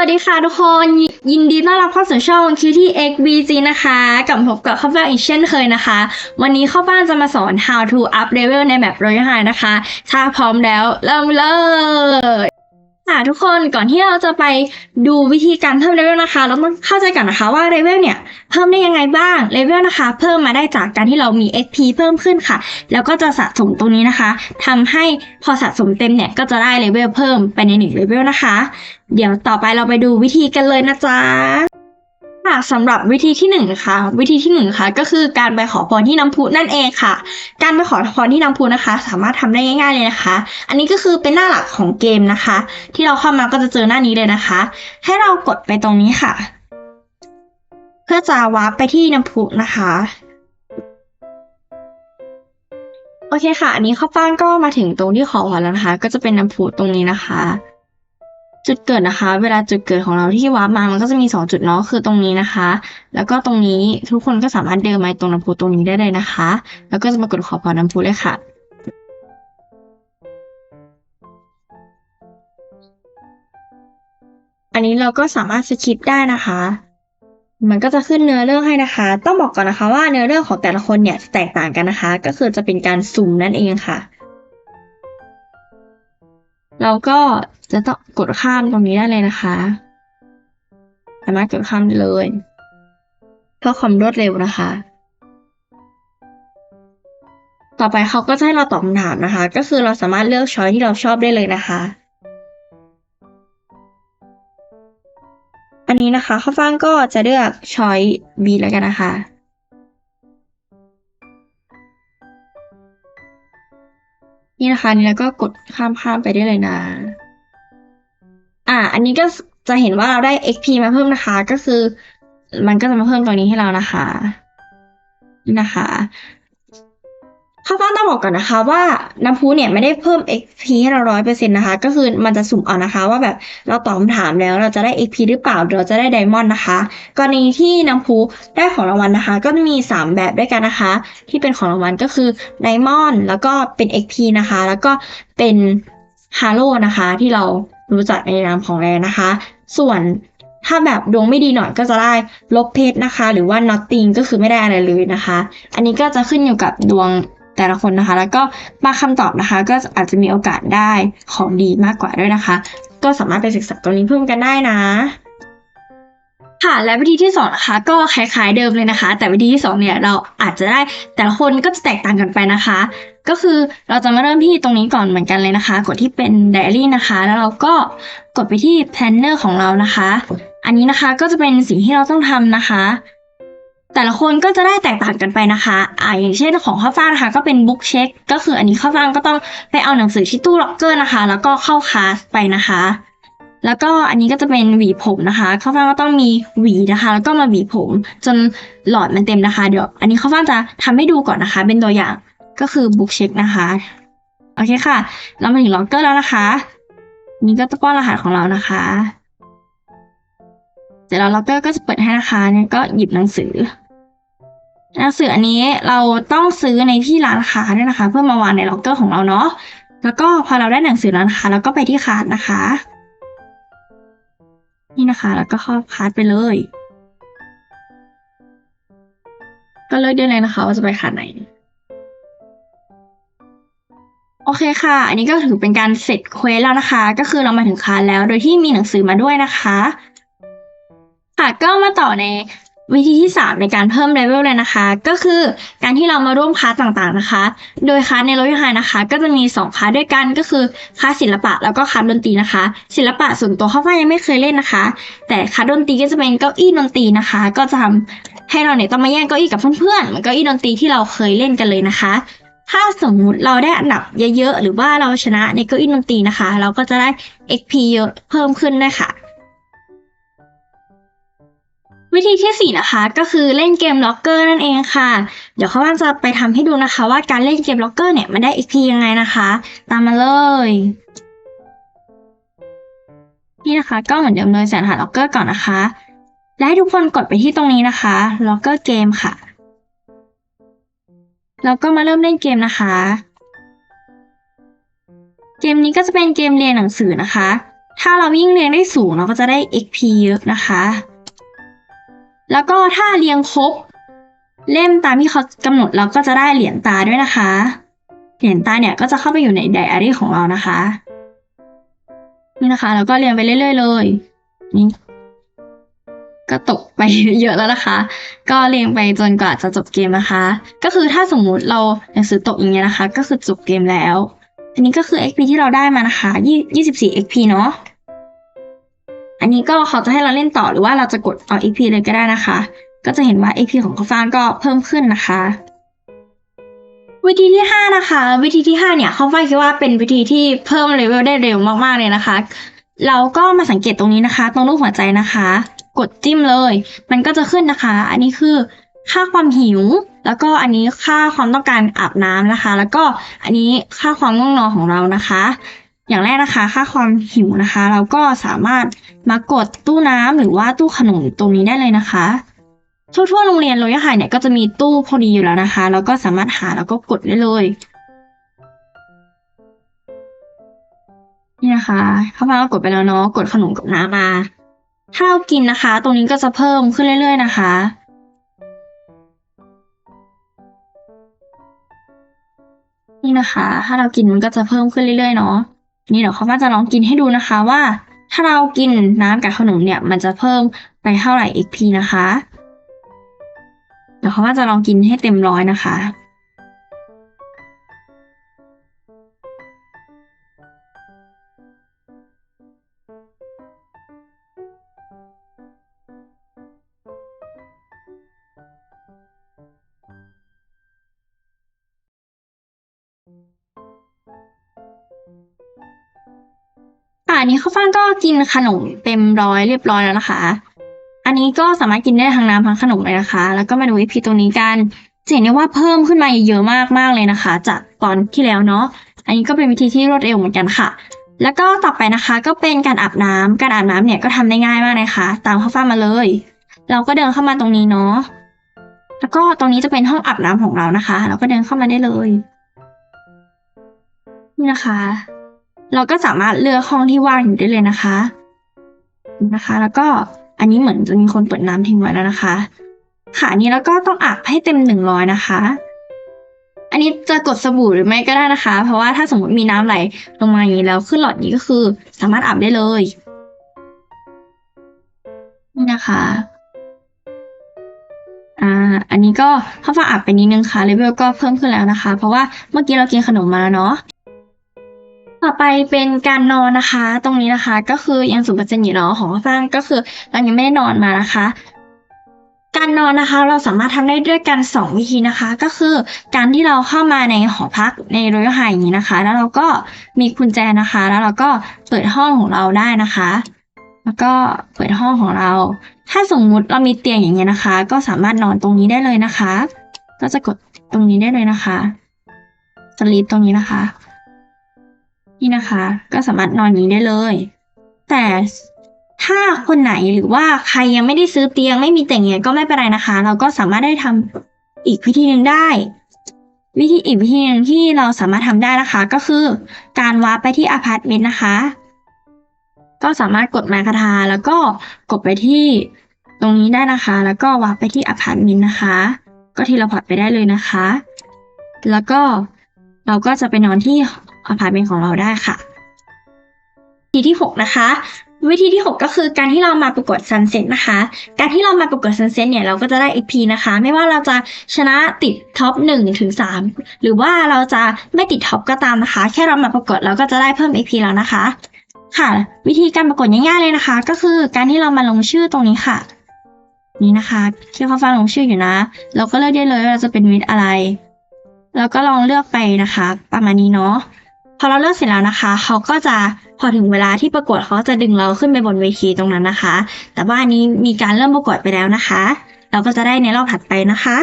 วัสดีค่ะทุกคนยยินดีต้อนรับเข้าสู่ช่องคิวที่ XBG นะคะ กลับพบกับข้าวฟ่างอีกเช่นเคยนะคะ วันนี้ข้าวฟ่างจะมาสอน how to up level ในแบบ Royal High นะคะ ถ้าพร้อมแล้วเริ่มเลย ค่ะทุกคนก่อนที่เราจะไปดูวิธีการเพิ่มเลเวลนะคะ เราต้องเข้าใจก่อนนะคะว่าเลเวลเนี่ยเพิ่มได้ยังไงบ้างเลเวลนะคะ เพิ่มมาได้จากการที่เรามี XP เพิ่มขึ้นค่ะ แล้วก็จะสะสมตรงนี้นะคะทำให้พอสะสมเต็มเนี่ยก็จะได้เลเวลเพิ่มไปในหนึ่งเลเวลนะคะ เดี๋ยวต่อไปเราไปดูวิธีกันเลยนะจ๊ะ ค่ะสำหรับวิธีที่หนึ่งนะคะวิธีที่หนึ่งค่ะก็คือการไปขอพรที่น้ำพุนั่นเองค่ะ การไปขอพรที่น้ำพุนะคะ สามารถทำได้ง่าย ๆเลยนะคะ อันนี้ก็คือเป็นหน้าหลักของเกมนะคะ ที่เราเข้ามาก็จะเจอหน้านี้เลยนะคะ ให้เรากดไปตรงนี้ค่ะ เพื่อจะวาร์ปไปที่น้ำพุนะคะโอเคค่ะ อันนี้ข้าวฟ่างก็มาถึงตรงที่ขอพรแล้วนะคะ ก็จะเป็นน้ำพุตรงนี้นะคะ จุดเกิดนะคะ เวลาจุดเกิดของเราที่วาร์ปมามันก็จะมีสองจุดเนาะคือตรงนี้นะคะ แล้วก็ตรงนี้ทุกคนก็สามารถเดินมาตรงน้ำพุตรงนี้ได้เลยนะคะ แล้วก็จะมากดขอพรน้ำพุเลยค่ะอันนี้เราก็สามารถสคิปได้นะคะ มันก็จะขึ้นเนื้อเรื่องให้นะคะ ต้องบอกก่อนนะคะว่าเนื้อเรื่องของแต่ละคนเนี่ยแตกต่างกันนะคะ ก็คือจะเป็นการสุ่มนั่นเองค่ะ เราก็จะต้องกดข้ามตรงนี้ได้เลยนะคะ สามารถกดข้ามได้เลย เพื่อความรวดเร็วนะคะ ต่อไปเขาก็จะให้เราตอบคำถามนะคะ ก็คือเราสามารถเลือกช้อยที่เราชอบได้เลยนะคะ อันนี้นะคะข้าวฟ่างก็จะเลือกช้อย B แล้วกันนะคะ นี่นะคะนี่แล้วก็กดข้ามข้ามไปได้เลยนะ อ่า อันนี้ก็จะเห็นว่าเราได้ XP มาเพิ่มนะคะ ก็คือ มันก็จะมาเพิ่มตรงนี้ให้เรานะคะนี่นะคะ ข้าวฟ่างต้องบอกก่อนนะคะว่าน้ำพุเนี่ยไม่ได้เพิ่ม XP ให้เราร้อยเปอร์เซ็นต์นะคะ ก็คือมันจะสุ่มเอานะคะ ว่าแบบเราตอบคำถามแล้วเราจะได้ XP หรือเปล่าเราจะได้ไดมอนด์นะคะกรณีที่น้ำพุได้ของรางวัลนะคะ ก็มีสามแบบด้วยกันนะคะ ที่เป็นของรางวัลก็คือไดมอนด์แล้วก็เป็น XP นะคะ แล้วก็เป็นฮาโลนะคะ ที่เรารู้จักในนามของแรนะคะ ส่วนถ้าแบบดวงไม่ดีหน่อยก็จะได้ลบเพชรนะคะ หรือว่า nothing ก็คือไม่ได้อะไรเลยนะคะ อันนี้ก็จะขึ้นอยู่กับดวง แต่ละคนนะคะ แล้วก็บางคำตอบนะคะ ก็อาจจะมีโอกาสได้ของดีมากกว่าด้วยนะคะ ก็สามารถไปศึกษาตรงนี้เพิ่มกันได้นะค่ะและวิธีที่สองนะคะก็คล้ายๆเดิมเลยนะคะ แต่วิธีที่สองเนี่ยเราอาจจะได้แต่ละคนก็จะแตกต่างกันไปนะคะ ก็คือเราจะมาเริ่มที่ตรงนี้ก่อนเหมือนกันเลยนะคะ กดที่เป็น Diary นะคะ แล้วเราก็กดไปที่ Planner ของเรานะคะ อันนี้นะคะก็จะเป็นสิ่งที่เราต้องทำนะคะ แต่ละคนก็จะได้แตกต่างกันไปนะคะอ่าอย่างเช่นของข้าวฟ่างนะคะก็เป็นบุ๊กเช็ค ก็คืออันนี้ข้าวฟ่างก็ต้องไปเอาหนังสือที่ตู้ล็อกเกอร์นะคะ แล้วก็เข้าคลาสไปนะคะ แล้วก็อันนี้ก็จะเป็นหวีผมนะคะข้าวฟ่างก็ต้องมีหวีนะคะ แล้วก็มาหวีผม จนหลอดมันเต็มนะคะ เดี๋ยว อันนี้ข้าวฟ่างจะทำให้ดูก่อนนะคะ เป็นตัวอย่างก็คือบุ๊กเช็คนะคะ โอเคค่ะ เรามาถึงล็อกเกอร์แล้วนะคะ นี่ก็จะป้อนรหัสของเรานะคะ สร็จแล้วล็อกเกอร์ก็จะเปิดให้นะคะเนี่ยก็หยิบหนังสือ หนังสืออันนี้เราต้องซื้อในที่ร้านค้าด้วยนะคะ เพื่อมาวางในล็อกเกอร์ของเราเนาะแล้วก็พอเราได้หนังสือแล้วนะคะแล้วก็ไปที่คาร์ดนะคะ นี่นะคะ แล้วก็เข้าคาร์ดไปเลย ก็เลือกได้เลยนะคะว่าจะไปคาร์ดไหนโอเคค่ะ อันนี้ก็ถือเป็นการเสร็จเควสแล้วนะคะ ก็คือเรามาถึงคาร์แล้ว โดยที่มีหนังสือมาด้วยนะคะ ก็มาต่อในวิธีที่ 3 ในการเพิ่มเลเวลเลยนะคะ ก็คือการที่เรามาร่วมคลาสต่างๆนะคะ โดยคลาสในโรยไฮนะคะ ก็จะมี 2คลาสด้วยกันก็คือคลาสศิลปะแล้วก็คลาสดนตรีนะคะ ศิลปะส่วนตัวข้าวฟ่างยังไม่เคยเล่นนะคะ แต่คลาสดนตรีก็จะเป็นเก้าอี้ดนตรีนะคะ ก็จะทำให้เราเนี่ยต้องมาแย่งเก้าอี้กับเพื่อนๆเหมือนเก้าอี้ดนตรีที่เราเคยเล่นกันเลยนะคะ ถ้าสมมุติเราได้อันดับเยอะๆหรือว่าเราชนะในเก้าอี้ดนตรีนะคะ เราก็จะได้ XP เยอะเพิ่มขึ้นด้วยค่ะ วิธีที่สี่นะคะ ก็คือเล่นเกมล็อกเกอร์นั่นเองค่ะ เดี๋ยวเขาว่าจะไปทำให้ดูนะคะ ว่าการเล่นเกมล็อกเกอร์เนี่ยมันได้ XP ยังไงนะคะ ตามมาเลย นี่นะคะ ก็เหมือนเดิมเลยแสนหาล็อกเกอร์ก่อนนะคะ และให้ทุกคนกดไปที่ตรงนี้นะคะล็อกเกอร์เกมค่ะแล้วก็มาเริ่มเล่นเกมนะคะ เกมนี้ก็จะเป็นเกมเรียนหนังสือนะคะ ถ้าเรายิ่งเรียงได้สูงเราก็จะได้ XP เยอะนะคะ แล้วก็ถ้าเรียงครบเล่มตามที่เขากำหนดเราก็จะได้เหรียญตาด้วยนะคะ เหรียญตาเนี่ยก็จะเข้าไปอยู่ในไดอารี่ของเรานะคะ นี่นะคะ แล้วก็เรียงไปเรื่อยๆเลยนี่ก็ตกไปเยอะแล้วนะคะ ก็เรียงไปจนกว่าจะจบเกมนะคะ ก็คือถ้าสมมุติเราหนังสือตกอย่างเงี้ยนะคะ ก็คือจบเกมแล้ว อันนี้ก็คือ XP ที่เราได้มานะคะยี่สิบสี่ XP เนาะ นนี้ก็เขาจะให้เราเล่นต่อหรือว่าเราจะกดเอา XP เลยก็ได้นะคะ ก็จะเห็นว่า XP ของข้าวฟ่างก็เพิ่มขึ้นนะคะ วิธีที่ 5 นะคะ วิธีที่ 5 เนี่ยข้าวฟ่างคิดว่าเป็นวิธีที่เพิ่มเลเวลได้เร็วมากๆเลยนะคะ เราก็มาสังเกตตรงนี้นะคะ ตรงรูปหัวใจนะคะ กดจิ้มเลย มันก็จะขึ้นนะคะ อันนี้คือค่าความหิว แล้วก็อันนี้ค่าความต้องการอาบน้ำนะคะ แล้วก็อันนี้ค่าความง่วงนอนของเรานะคะ อย่างแรกนะคะ ค่าความหิวนะคะ เราก็สามารถมากดตู้น้ำหรือว่าตู้ขนมตรงนี้ได้เลยนะคะ ทั่วๆโรงเรียนโรยหายเนี่ยก็จะมีตู้พอดีอยู่แล้วนะคะ แล้วก็สามารถหาแล้วก็กดได้เลยนี่นะคะเข้ามาก็กดไปแล้วเนาะกดขนมกับน้ำมา ถ้าเรากินนะคะ ตรงนี้ก็จะเพิ่มขึ้นเรื่อย ๆ นะคะนี่นะคะ ถ้าเรากินมันก็จะเพิ่มขึ้นเรื่อยๆเนาะ นี่เดี๋ยวเขาว่าจะลองกินให้ดูนะคะว่า ถ้าเรากินน้ำกับขนมเนี่ยมันจะเพิ่มไปเท่าไหร่ XP นะคะ เดี๋ยวเขาว่าจะลองกินให้เต็มร้อยนะคะ อันนี้ข้าวฟ่างก็กินขนมเต็มร้อยเรียบร้อยแล้วนะคะ อันนี้ก็สามารถกินได้ทั้งน้ำทั้งขนมเลยนะคะ แล้วก็มาดูวิธีตรงนี้กันจะเห็นได้ว่าเพิ่มขึ้นมาเยอะมากมากเลยนะคะ จากตอนที่แล้วเนาะ อันนี้ก็เป็นวิธีที่รวดเร็วเหมือนกันค่ะ แล้วก็ต่อไปนะคะ ก็เป็นการอาบน้ำการอาบน้ำเนี่ยก็ทำได้ง่ายมากเลยค่ะ ตามข้าวฟ่างมาเลย เราก็เดินเข้ามาตรงนี้เนาะ แล้วก็ตรงนี้จะเป็นห้องอาบน้ำของเรานะคะ เราก็เดินเข้ามาได้เลย นี่นะคะ เราก็สามารถเลือกห้องที่ว่างอยู่ได้เลยนะคะนะคะ แล้วก็อันนี้เหมือนจะมีคนเปิดน้ำทิ้งไว้แล้วนะคะ ค่ะนนี้แล้วก็ต้องอาบให้เต็มหนึ่งร้อยนะคะ อันนี้จะกดสบู่หรือไม่ก็ได้นะคะ เพราะว่าถ้าสมมติมีน้ำไหลลงมาอย่างนี้แล้วขึ้นหลอดนี้ก็คือ สามารถอาบได้เลยนี่นะคะอ่า อันนี้ก็ข้าวฟ่างอาบไปนิดนึงค่ะเลเวลก็เพิ่มขึ้นแล้วนะคะ เพราะว่าเมื่อกี้เรากินขนมมาเนาะ ไปเป็นการนอนนะคะ ตรงนี้นะคะ ก็คือยังสูงเปอร์เซ็นต์อยู่เนาะของข้างก็คือเรายังไม่ได้นอนมานะคะ การนอนนะคะเราสามารถทำได้ด้วยกันสองวิธีนะคะ ก็คือการที่เราเข้ามาในหอพักในร o ย a l ไฮอย่างนี้นะคะ แล้วเราก็มีกุญแจนะคะ แล้วเราก็เปิดห้องของเราได้นะคะ แล้วก็เปิดห้องของเรา ถ้าสมมุติเรามีเตียงอย่างเงี้ยนะคะ ก็สามารถนอนตรงนี้ได้เลยนะคะ ก็จะกดตรงนี้ได้เลยนะคะสลีปตรงนี้นะคะ นี่นะคะ ก็สามารถนอนอย่างนี้ได้เลย แต่ถ้าคนไหนหรือว่าใครยังไม่ได้ซื้อเตียงไม่มีเตียงเงี้ยก็ไม่เป็นไรนะคะ เราก็สามารถได้ทำอีกวิธีหนึ่งได้ วิธีอีกวิธีหนึ่งที่เราสามารถทำได้นะคะ ก็คือ การวาร์ปไปที่อพาร์ตเมนต์นะคะ ก็สามารถกดม้คาทาแล้วก็กดไปที่ตรงนี้ได้นะคะ แล้วก็วาร์ปไปที่อพาร์ตเมนต์นะคะ ก็ทีละพอร์ตไปได้เลยนะคะ แล้วก็เราก็จะไปนอนที่ อพาร์ตเมนของเราได้ค่ะวิธีที่ 6 นะคะ วิธีที่ 6 ก็คือการที่เรามาประกวดซันเซ็ตนะคะ การที่เรามาประกวดซันเซ็ตเนี่ยเราก็จะได้ XP นะคะ ไม่ว่าเราจะชนะติดท็อป1ถึง3หรือว่าเราจะไม่ติดท็อปก็ตามนะคะ แค่เรามาประกวดเราก็จะได้เพิ่ม XP แล้วนะคะ ค่ะ วิธีการประกวดง่ายๆเลยนะคะ ก็คือการที่เรามาลงชื่อตรงนี้ค่ะ นี่นะคะที่เขาฟังลงชื่ออยู่นะ เราก็เลือกได้เลยว่าเราจะเป็นวิทย์อะไรแล้วก็ลองเลือกไปนะคะ ประมาณนี้เนาะ พอเราเลือกเสร็จแล้วนะคะ เขาก็จะพอถึงเวลาที่ประกวดเขาจะดึงเราขึ้นไปบนเวทีตรงนั้นนะคะ แต่ว่าอันนี้มีการเริ่มประกวดไปแล้วนะคะ เราก็จะได้ในรอบถัดไปนะคะ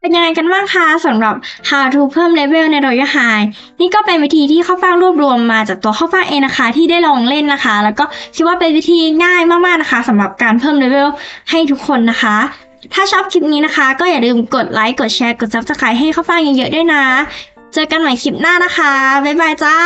เป็นยังไงกันบ้างคะสำหรับ How to เพิ่มเลเวลใน Royal High นี่ก็เป็นวิธีที่ข้าวฟ่างรวบรวมมาจากตัวข้าวฟ่างเองนะคะ ที่ได้ลองเล่นนะคะ แล้วก็คิดว่าเป็นวิธีง่ายมากๆนะคะสำหรับการเพิ่มเลเวลให้ทุกคนนะคะถ้าชอบคลิปนี้นะคะ ก็อย่าลืมกดไลค์ กดแชร์ กด Subscribe ให้ข้าวฟ่างเยอะๆด้วยนะ เจอกันใหม่คลิปหน้านะคะ บ๊ายบายจ้า